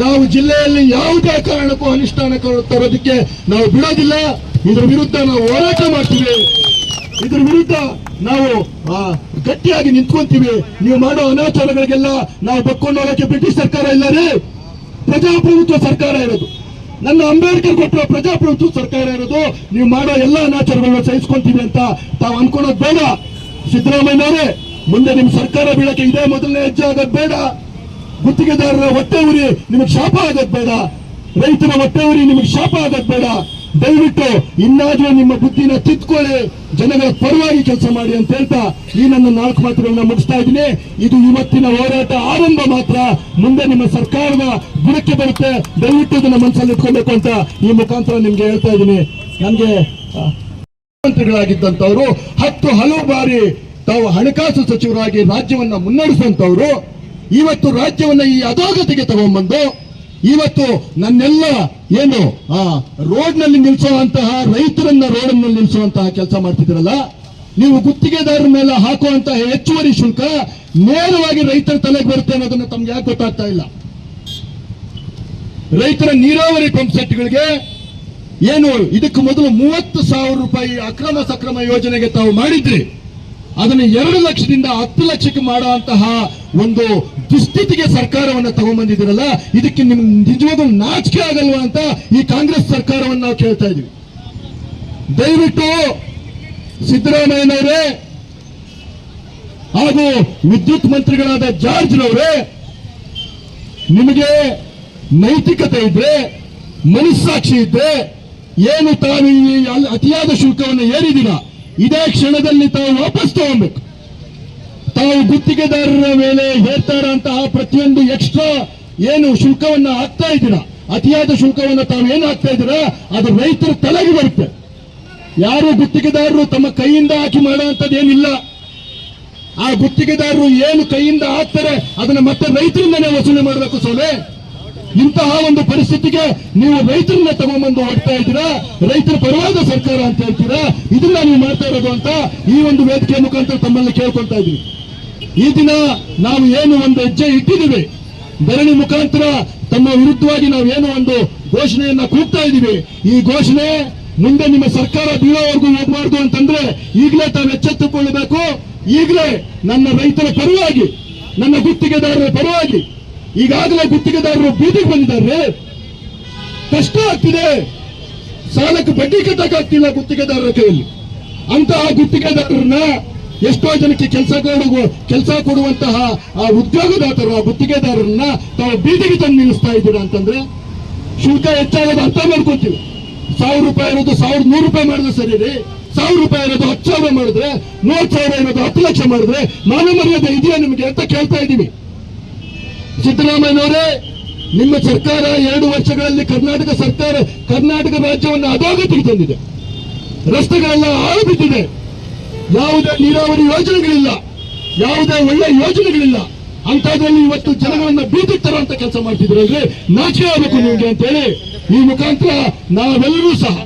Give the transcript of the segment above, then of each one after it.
ನಾವು ಜಿಲ್ಲೆಯಲ್ಲಿ ಯಾವುದೇ ಕಾರಣಕ್ಕೂ ಅನುಷ್ಠಾನ ತರೋದಕ್ಕೆ ನಾವು ಬಿಡೋದಿಲ್ಲ. ಇದ್ರ ವಿರುದ್ಧ ನಾವು ಹೋರಾಟ ಮಾಡ್ತೀವಿ. ಇದ್ರ ವಿರುದ್ಧ ನಾವು ಗಟ್ಟಿಯಾಗಿ ನಿಂತ್ಕೊಂತೀವಿ. ನೀವು ಮಾಡೋ ಅನಾಚಾರಗಳಿಗೆಲ್ಲ ನಾವು ಬಕ್ಕೊಂಡು ಹೋಗಕ್ಕೆ ಬ್ರಿಟಿಷ್ ಸರ್ಕಾರ ಇಲ್ಲ ರೀ. ಪ್ರಜಾಪ್ರಭುತ್ವ ಸರ್ಕಾರ ಇರೋದು. ನನ್ನ ಅಂಬೇಡ್ಕರ್ ಕೊಟ್ಟಿರೋ ಪ್ರಜಾಪ್ರಭುತ್ವ ಸರ್ಕಾರ ಇರೋದು. ನೀವು ಮಾಡೋ ಎಲ್ಲ ಅನಾಚಾರಗಳನ್ನ ಸಹಿಸ್ಕೊಂತೀವಿ ಅಂತ ತಾವು ಅನ್ಕೊಳೋದು ಬೇಡ. ಸಿದ್ದರಾಮಯ್ಯನವರೇ, ಮುಂದೆ ನಿಮ್ಮ ಸರ್ಕಾರ ಬೀಳಕ್ಕೆ ಇದೇ ಮೊದಲನೇ ಹೆಜ್ಜೆ ಆಗೋದು ಬೇಡ. ಗುತ್ತಿಗೆದಾರರ ಹೊಟ್ಟೆ ಉರಿ ನಿಮಗೆ ಶಾಪ ಆಗದ್ ಬೇಡ. ರೈತರ ಹೊಟ್ಟೆ ಉರಿ ನಿಮಗೆ ಶಾಪ ಆಗದ್ ಬೇಡ. ದಯವಿಟ್ಟು ಇನ್ನಾದ್ರೂ ನಿಮ್ಮ ಬುದ್ಧಿನ ತಿದ್ಕೊಳ್ಳಿ. ಜನಗಳ ಪರವಾಗಿ ಕೆಲಸ ಮಾಡಿ ಅಂತ ಹೇಳ್ತಾ ಈ ನನ್ನ ನಾಲ್ಕು ಮಾತುಗಳನ್ನ ಮುಗಿಸ್ತಾ ಇದ್ದೀನಿ. ಇದು ಇವತ್ತಿನ ಹೋರಾಟ ಆರಂಭ ಮಾತ್ರ. ಮುಂದೆ ನಿಮ್ಮ ಸರ್ಕಾರದ ಗುಣಕ್ಕೆ ಬರುತ್ತೆ. ದಯವಿಟ್ಟು ಇದನ್ನ ಮನಸ್ಸಲ್ಲಿ ಇಟ್ಕೊಳ್ಬೇಕು ಅಂತ ಈ ಮುಖಾಂತರ ನಿಮ್ಗೆ ಹೇಳ್ತಾ ಇದ್ದೀನಿ. ನನಗೆ ಮುಖ್ಯಮಂತ್ರಿಗಳಾಗಿದ್ದಂಥವ್ರು ಹತ್ತು ಹಲವು ಬಾರಿ ತಾವು ಹಣಕಾಸು ಸಚಿವರಾಗಿ ರಾಜ್ಯವನ್ನ ಮುನ್ನಡೆಸುವಂತವರು ಇವತ್ತು ರಾಜ್ಯವನ್ನ ಈ ಅಧೋಗತಿಗೆ ತಗೊಂಡ್ಬಂದು ಇವತ್ತು ನನ್ನೆಲ್ಲ ಏನು, ಆ ರೋಡ್ನಲ್ಲಿ ನಿಲ್ಲಿಸುವಂತಹ ರೈತರನ್ನ ರೋಡ್ನಲ್ಲಿ ನಿಲ್ಲಿಸುವಂತಹ ಕೆಲಸ ಮಾಡ್ತಿದ್ರಲ್ಲ ನೀವು ಗುತ್ತಿಗೆದಾರರ ಮೇಲೆ ಹಾಕುವಂತಹ ಹೆಚ್ಚುವರಿ ಶುಲ್ಕ ನೇರವಾಗಿ ರೈತರ ತಲೆಗೆ ಬರುತ್ತೆ ಅನ್ನೋದನ್ನ ತಮ್ಗೆ ಯಾಕೆ ಗೊತ್ತಾಗ್ತಾ ಇಲ್ಲ? ರೈತರ ನೀರಾವರಿ ಪಂಪ್ ಸೆಟ್ಗಳಿಗೆ ಏನು, ಇದಕ್ಕೆ ಮೊದಲು ಮೂವತ್ತು ಸಾವಿರ ರೂಪಾಯಿ ಅಕ್ರಮ ಸಕ್ರಮ ಯೋಜನೆಗೆ ತಾವು ಮಾಡಿದ್ರಿ. ಅದನ್ನು ಎರಡು ಲಕ್ಷದಿಂದ ಹತ್ತು ಲಕ್ಷಕ್ಕೆ ಮಾಡುವಂತಹ ಒಂದು ದುಸ್ಥಿತಿಗೆ ಸರ್ಕಾರವನ್ನ ತಗೊಂಡ್ಬಂದಿದ್ದೀರಲ್ಲ ಇದಕ್ಕೆ ನಿಮ್ ನಿಜವಾದ ನಾಚಿಕೆ ಆಗಲ್ವಾ ಅಂತ ಈ ಕಾಂಗ್ರೆಸ್ ಸರ್ಕಾರವನ್ನು ನಾವು ಕೇಳ್ತಾ ಇದೀವಿ ದಯವಿಟ್ಟು ಸಿದ್ದರಾಮಯ್ಯನವರೇ ಹಾಗೂ ವಿದ್ಯುತ್ ಮಂತ್ರಿಗಳಾದ ಜಾರ್ಜ್ನವರೇ ನಿಮಗೆ ನೈತಿಕತೆ ಇದ್ರೆ, ಮನಸ್ಸಾಕ್ಷಿ ಇದ್ರೆ, ಏನು ತಾವು ಅತಿಯಾದ ಶುಲ್ಕವನ್ನು ಏರಿದಿರ ಇದೇ ಕ್ಷಣದಲ್ಲಿ ತಾವು ವಾಪಸ್ ತಗೊಬೇಕು ತಾವು ಗುತ್ತಿಗೆದಾರರ ಮೇಲೆ ಹೇರ್ತಾರಂತಹ ಪ್ರತಿಯೊಂದು ಎಕ್ಸ್ಟ್ರಾ ಏನು ಶುಲ್ಕವನ್ನ ಹಾಕ್ತಾ ಇದ್ದೀರಾ? ಅತಿಯಾದ ಶುಲ್ಕವನ್ನ ತಾವು ಏನು ಹಾಕ್ತಾ ಇದ್ದೀರಾ? ಅದು ರೈತರ ತಲೆಗೆ ಬರುತ್ತೆ. ಯಾರು ಗುತ್ತಿಗೆದಾರರು ತಮ್ಮ ಕೈಯಿಂದ ಹಾಕಿ ಮಾಡುವಂಥದ್ದು ಏನಿಲ್ಲ ಆ ಗುತ್ತಿಗೆದಾರರು ಏನು ಕೈಯಿಂದ ಹಾಕ್ತಾರೆ, ಅದನ್ನ ಮತ್ತೆ ರೈತರಿಂದನೇ ವಸೂಲಿ ಮಾಡಬೇಕು ಸೋಲೆ. ಇಂತಹ ಒಂದು ಪರಿಸ್ಥಿತಿಗೆ ನೀವು ರೈತರನ್ನ ತಗೊಂಡ್ಬಂದು ಹೋಗ್ತಾ ಇದ್ದೀರಾ? ರೈತರ ಪರವಾದ ಸರ್ಕಾರ ಅಂತ ಹೇಳ್ತೀರಾ? ಇದನ್ನ ನೀವು ಮಾಡ್ತಾ ಇರೋದು ಅಂತ ಈ ಒಂದು ವೇದಿಕೆ ಮುಖಾಂತರ ತಮ್ಮಲ್ಲಿ ಕೇಳ್ಕೊಳ್ತಾ ಇದ್ದೀವಿ ಈ ದಿನ ನಾವು ಏನು ಒಂದು ಹೆಜ್ಜೆ ಇಟ್ಟಿದ್ದೀವಿ. ಧರಣಿ ಮುಖಾಂತರ ತಮ್ಮ ವಿರುದ್ಧವಾಗಿ ನಾವು ಏನು ಒಂದು ಘೋಷಣೆಯನ್ನ ಕೂಗ್ತಾ ಇದ್ದೀವಿ. ಈ ಘೋಷಣೆ ಮುಂದೆ ನಿಮ್ಮ ಸರ್ಕಾರ ಬೀಳೋವರೆಗೂ ಹೋಗಬಾರ್ದು ಅಂತಂದ್ರೆ ಈಗಲೇ ತಾವು ಎಚ್ಚೆತ್ತುಕೊಳ್ಳಬೇಕು. ಈಗಲೇ ನನ್ನ ರೈತರ ಪರವಾಗಿ, ನನ್ನ ಗುತ್ತಿಗೆದಾರರ ಪರವಾಗಿ ಈಗಾಗಲೇ ಗುತ್ತಿಗೆದಾರರು ಬೀದಿಗೆ ಬಂದಿದ್ದಾರೆ. ಕಷ್ಟ ಆಗ್ತಿದೆ. ಸಾಲಕ್ಕೆ ಬಡ್ಡಿ ಕಟ್ಟಕ್ಕಾಗ್ತಿಲ್ಲ ಗುತ್ತಿಗೆದಾರರ ಕೈಯಲ್ಲಿ. ಅಂತಹ ಗುತ್ತಿಗೆದಾರರನ್ನ ಎಷ್ಟೋ ಜನಕ್ಕೆ ಕೆಲಸ ಕೊಡುವ, ಕೆಲಸ ಕೊಡುವಂತಹ ಆ ಉದ್ಯೋಗದಾತರು, ಆ ಗುತ್ತಿಗೆದಾರರನ್ನ ತಾವು ಬೀದಿಗೆ ತಂದು ನಿಲ್ಲಿಸ್ತಾ ಇದ್ದೀರಾ ಅಂತಂದ್ರೆ ಶುಲ್ಕ ಹೆಚ್ಚಾಗೋದು ಅರ್ಥ ಮಾಡ್ಕೊತೀವಿ ಸಾವಿರ ರೂಪಾಯಿ ಇರೋದು ಸಾವಿರದ ನೂರು ರೂಪಾಯಿ ಮಾಡಿದ್ರೆ ಸರಿ ರೀ. ಸಾವಿರ ರೂಪಾಯಿ ಇರೋದು ಹತ್ತು ಸಾವಿರ ಮಾಡಿದ್ರೆ ಮೂವತ್ತು ಸಾವಿರ ಇರೋದು ಹತ್ತು ಲಕ್ಷ ಮಾಡಿದ್ರೆ ಮಾನ ಮರ್ಯಾದೆ ಇದೆಯಾ ನಿಮಗೆ ಅಂತ ಕೇಳ್ತಾ ಇದ್ದೀವಿ. ಸಿದ್ದರಾಮಯ್ಯನವರೇ, ನಿಮ್ಮ ಸರ್ಕಾರ ಎರಡು ವರ್ಷಗಳಲ್ಲಿ ಕರ್ನಾಟಕ ಸರ್ಕಾರ, ಕರ್ನಾಟಕ ರಾಜ್ಯವನ್ನು ಅಧೋಗತಿಗೆ ತಂದಿದೆ. ರಸ್ತೆಗಳೆಲ್ಲ ಹಾಳು ಬಿದ್ದಿದೆ ಯಾವುದೇ ನೀರಾವರಿ ಯೋಜನೆಗಳಿಲ್ಲ. ಯಾವುದೇ ಒಳ್ಳೆ ಯೋಜನೆಗಳಿಲ್ಲ. ಅಂತದ್ರಲ್ಲಿ ಇವತ್ತು ಜನಗಳನ್ನ ಬೀದಿಗೆ ತರುವಂತ ಕೆಲಸ ಮಾಡ್ತಿದ್ರಲ್ರಿ ನಾಚಿಕೆ ಆಗಬೇಕು ನಿಮ್ಗೆ ಅಂತೇಳಿ ಈ ಮುಖಾಂತರ ನಾವೆಲ್ಲರೂ ಸಹ,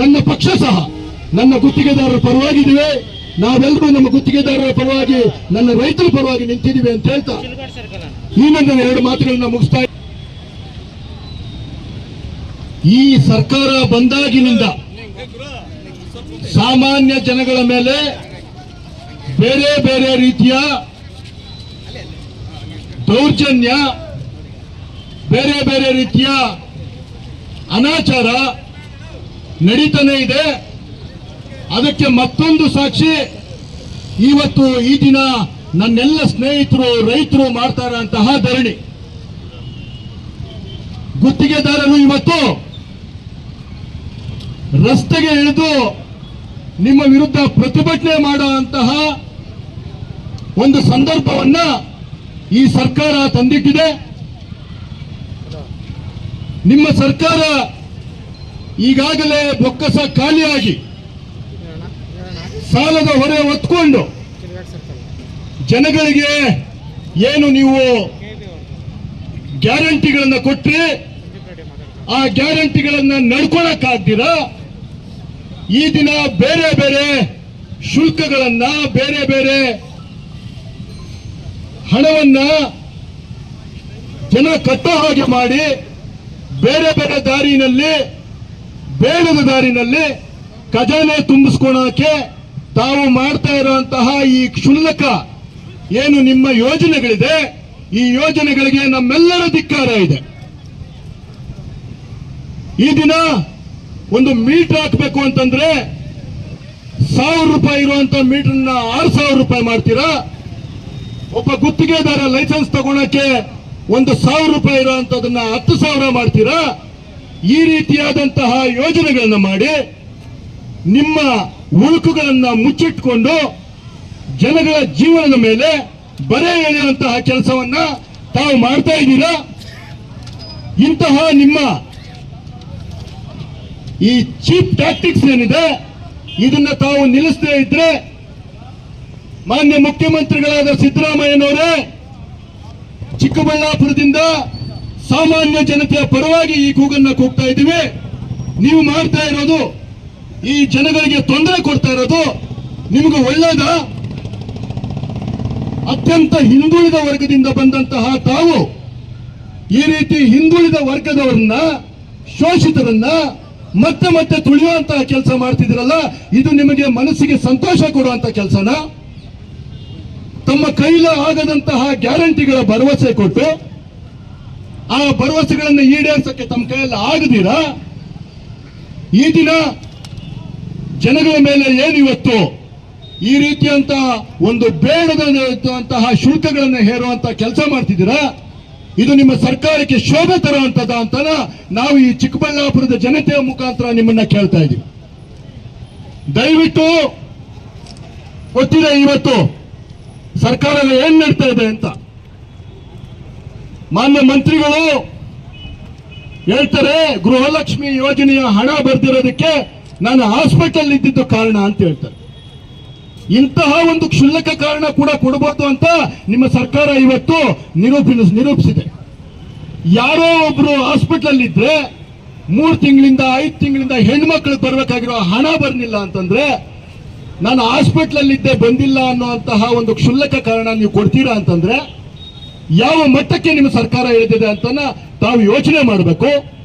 ನನ್ನ ಪಕ್ಷ ಸಹ, ನನ್ನ ಗುತ್ತಿಗೆದಾರರ ಪರವಾಗಿದ್ದೀವಿ. ನಾವೆಲ್ಲರೂ ನಮ್ಮ ಗುತ್ತಿಗೆದಾರರ ಪರವಾಗಿ, ನನ್ನ ರೈತರ ಪರವಾಗಿ ನಿಂತಿದ್ದೀವಿ ಅಂತ ಹೇಳ್ತಾ ಈ ನನ್ನ ಎರಡು ಮಾತುಗಳನ್ನ ಮುಗಿಸ್ತಾ. ಈ ಸರ್ಕಾರ ಬಂದಾಗಿನಿಂದ ಸಾಮಾನ್ಯ ಜನಗಳ ಮೇಲೆ ಬೇರೆ ಬೇರೆ ರೀತಿಯ ದೌರ್ಜನ್ಯ, ಬೇರೆ ಬೇರೆ ರೀತಿಯ ಅನಾಚಾರ ನಡೀತಾನೆ ಇದೆ ಅದಕ್ಕೆ ಮತ್ತೊಂದು ಸಾಕ್ಷಿ, ಇವತ್ತು ಈ ದಿನ ನನ್ನೆಲ್ಲ ಸ್ನೇಹಿತರು, ರೈತರು ಮಾಡ್ತಾರಂತಹ ಧರಣಿ. ಗುತ್ತಿಗೆದಾರರು ಇವತ್ತು ರಸ್ತೆಗೆ ಇಳಿದು ನಿಮ್ಮ ವಿರುದ್ಧ ಪ್ರತಿಭಟನೆ ಮಾಡುವಂತಹ ಒಂದು ಸಂದರ್ಭವನ್ನ ಈ ಸರ್ಕಾರ ತಂದಿಟ್ಟಿದೆ. ನಿಮ್ಮ ಸರ್ಕಾರ ಈಗಾಗಲೇ ಬೊಕ್ಕಸ ಖಾಲಿಯಾಗಿ ಸಾಲದ ಹೊರೆ ಹೊತ್ಕೊಂಡು ಜನಗಳಿಗೆ ಏನು ನೀವು ಗ್ಯಾರಂಟಿಗಳನ್ನ ಕೊಟ್ಟರೆ ಆ ಗ್ಯಾರಂಟಿಗಳನ್ನ ನಡ್ಕೊಳಕ್ಕಾಗ್ದಿರಾ? ಈ ದಿನ ಬೇರೆ ಬೇರೆ ಶುಲ್ಕಗಳನ್ನ, ಬೇರೆ ಬೇರೆ ಹಣವನ್ನ ಜನ ಕಟ್ಟೋ ಹಾಗೆ ಮಾಡಿ ಬೇರೆ ಬೇರೆ ದಾರಿನಲ್ಲಿ, ಬೇಡದ ದಾರಿನಲ್ಲಿ ಖಜಾನೆ ತುಂಬಿಸ್ಕೊಳಕ್ಕೆ ತಾವು ಮಾಡ್ತಾ ಇರುವಂತಹ ಈ ಕ್ಷುಲ್ಲಕ ಏನು ನಿಮ್ಮ ಯೋಜನೆಗಳಿದೆ, ಈ ಯೋಜನೆಗಳಿಗೆ ನಮ್ಮೆಲ್ಲರ ಧಿಕ್ಕಾರ ಇದೆ. ಈ ದಿನ ಒಂದು ಮೀಟರ್ ಹಾಕಬೇಕು ಅಂತಂದ್ರೆ ಸಾವಿರ ರೂಪಾಯಿ ಇರುವಂತ ಮೀಟರ್ನ ಆರು ಸಾವಿರ ರೂಪಾಯಿ ಮಾಡ್ತೀರಾ? ಒಬ್ಬ ಗುತ್ತಿಗೆದಾರ ಲೈಸೆನ್ಸ್ ತಗೊಳಕ್ಕೆ ಒಂದು ಸಾವಿರ ರೂಪಾಯಿ ಇರುವಂತದನ್ನ ಹತ್ತು ಸಾವಿರ ಮಾಡ್ತೀರಾ? ಈ ರೀತಿಯಾದಂತಹ ಯೋಜನೆಗಳನ್ನ ಮಾಡಿ ನಿಮ್ಮ ಉಳುಕುಗಳನ್ನ ಮುಚ್ಚಿಟ್ಕೊಂಡು ಜನಗಳ ಜೀವನದ ಮೇಲೆ ಬರೆ ಎಳೆಯುವಂತಹ ಕೆಲಸವನ್ನ ತಾವು ಮಾಡ್ತಾ ಇದ್ದೀರಾ? ಇಂತಹ ನಿಮ್ಮ ಈ ಚೀಪ್ ಟ್ಯಾಕ್ಟಿಕ್ಸ್ ಏನಿದೆ, ಇದನ್ನ ತಾವು ನಿಲ್ಲಿಸದೇ ಇದ್ರೆ ಮಾನ್ಯ ಮುಖ್ಯಮಂತ್ರಿಗಳಾದ ಸಿದ್ದರಾಮಯ್ಯನವರೇ, ಚಿಕ್ಕಬಳ್ಳಾಪುರದಿಂದ ಸಾಮಾನ್ಯ ಜನತೆಯ ಪರವಾಗಿ ಈ ಕೂಗನ್ನ ಕೂಗ್ತಾ ಇದ್ದೀವಿ. ನೀವು ಮಾಡ್ತಾ ಇರೋದು ಈ ಜನಗಳಿಗೆ ತೊಂದರೆ ಕೊಡ್ತಾ ಇರೋದು ನಿಮಗೆ ಒಳ್ಳೇದ? ಅತ್ಯಂತ ಹಿಂದುಳಿದ ವರ್ಗದಿಂದ ಬಂದಂತಹ ತಾವು ಈ ರೀತಿ ಹಿಂದುಳಿದ ವರ್ಗದವರನ್ನ, ಶೋಷಿತರನ್ನ ಮತ್ತೆ ಮತ್ತೆ ತುಳಿಯುವಂತಹ ಕೆಲಸ ಮಾಡ್ತಿದ್ದೀರಲ್ಲ, ಇದು ನಿಮಗೆ ಮನಸ್ಸಿಗೆ ಸಂತೋಷ ಕೊಡುವಂತ ಕೆಲಸನ? ತಮ್ಮ ಕೈಲ ಆಗದಂತಹ ಗ್ಯಾರಂಟಿಗಳ ಭರವಸೆ ಕೊಟ್ಟು ಆ ಭರವಸೆಗಳನ್ನು ಈಡೇರಿಸಕ್ಕೆ ತಮ್ಮ ಕೈಯಲ್ಲಿ ಆಗದಿರಾ? ಈ ದಿನ ಜನಗಳ ಮೇಲೆ ಏನು ಇವತ್ತು ಈ ರೀತಿಯಂತಹ ಒಂದು ಬೇಡದಂತಹ ಶುಲ್ಕಗಳನ್ನು ಹೇರುವಂತ ಕೆಲಸ ಮಾಡ್ತಿದ್ದೀರಾ? ಇದು ನಿಮ್ಮ ಸರ್ಕಾರಕ್ಕೆ ಶೋಭೆ ತರುವಂತದ ಅಂತ ನಾವು ಈ ಚಿಕ್ಕಬಳ್ಳಾಪುರದ ಜನತೆಯ ಮುಖಾಂತರ ನಿಮ್ಮನ್ನ ಕೇಳ್ತಾ ಇದ್ದೀವಿ. ದಯವಿಟ್ಟು ಗೊತ್ತಿದೆ ಇವತ್ತು ಸರ್ಕಾರ ಏನ್ ನಡೀತಾ ಇದೆ ಅಂತ. ಮಾನ್ಯ ಮಂತ್ರಿಗಳು ಹೇಳ್ತಾರೆ, ಗೃಹಲಕ್ಷ್ಮಿ ಯೋಜನೆಯ ಹಣ ಬರ್ದಿರೋದಕ್ಕೆ ನಾನು ಹಾಸ್ಪಿಟಲ್ ಇದ್ದಿದ್ದು ಕಾರಣ ಅಂತ ಹೇಳ್ತಾರೆ. ಇಂತಹ ಒಂದು ಕ್ಷುಲ್ಲಕ ಕಾರಣ ಕೂಡ ಕೊಡಬಹುದು ಅಂತ ನಿಮ್ಮ ಸರ್ಕಾರ ಇವತ್ತು ನಿರೂಪಿ ನಿರೂಪಿಸಿದೆ. ಯಾರೋ ಒಬ್ರು ಹಾಸ್ಪಿಟಲ್ ಇದ್ರೆ ಮೂರು ತಿಂಗಳಿಂದ ಐದು ತಿಂಗಳಿಂದ ಹೆಣ್ಮಕ್ಳು ಬರಬೇಕಾಗಿರೋ ಹಣ ಬರಲಿಲ್ಲ ಅಂತಂದ್ರೆ ನಾನು ಹಾಸ್ಪಿಟಲ್ ಇದ್ದೆ ಬಂದಿಲ್ಲ ಅನ್ನುವಂತಹ ಒಂದು ಕ್ಷುಲ್ಲಕ ಕಾರಣ ನೀವು ಕೊಡ್ತೀರಾ ಅಂತಂದ್ರೆ ಯಾವ ಮಟ್ಟಕ್ಕೆ ನಿಮ್ಮ ಸರ್ಕಾರ ಹೇಳ್ತಿದೆ ಅಂತ ತಾವು ಯೋಚನೆ ಮಾಡಬೇಕು.